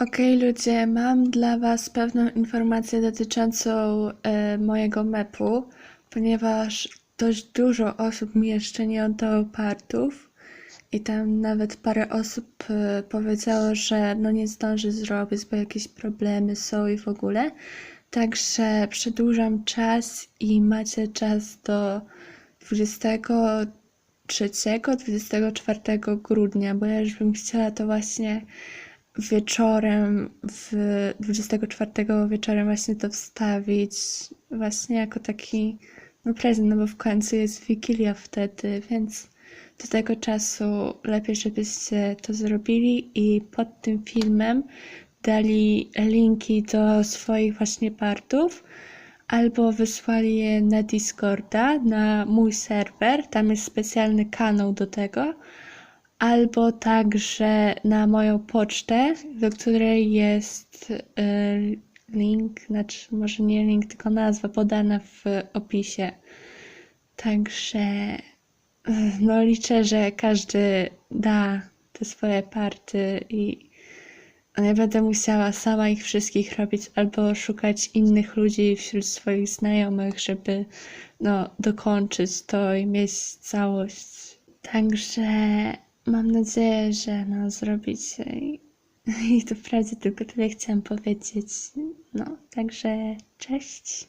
Okej, ludzie, mam dla Was pewną informację dotyczącą e, mojego mepu, ponieważ dość dużo osób mi jeszcze nie oddało partów i tam nawet parę osób e, powiedziało, że no nie zdąży zrobić, bo jakieś problemy są i w ogóle. Także przedłużam czas i macie czas do 23, 24 grudnia, bo ja już bym chciała to właśnie wieczorem, w 24 wieczorem właśnie to wstawić, właśnie jako taki no prezent, no bo w końcu jest Wigilia wtedy, więc do tego czasu lepiej, żebyście to zrobili i pod tym filmem dali linki do swoich właśnie partów albo wysłali je na Discorda, na mój serwer, tam jest specjalny kanał do tego, albo także na moją pocztę, do której jest y, link, znaczy może nie link, tylko nazwa podana w opisie. Także y, no liczę, że każdy da te swoje party i nie będę musiała sama ich wszystkich robić albo szukać innych ludzi wśród swoich znajomych, żeby no dokończyć to i mieć całość. Także mam nadzieję, że no zrobicie i, to wprawdzie tylko tyle chciałam powiedzieć. No, także cześć.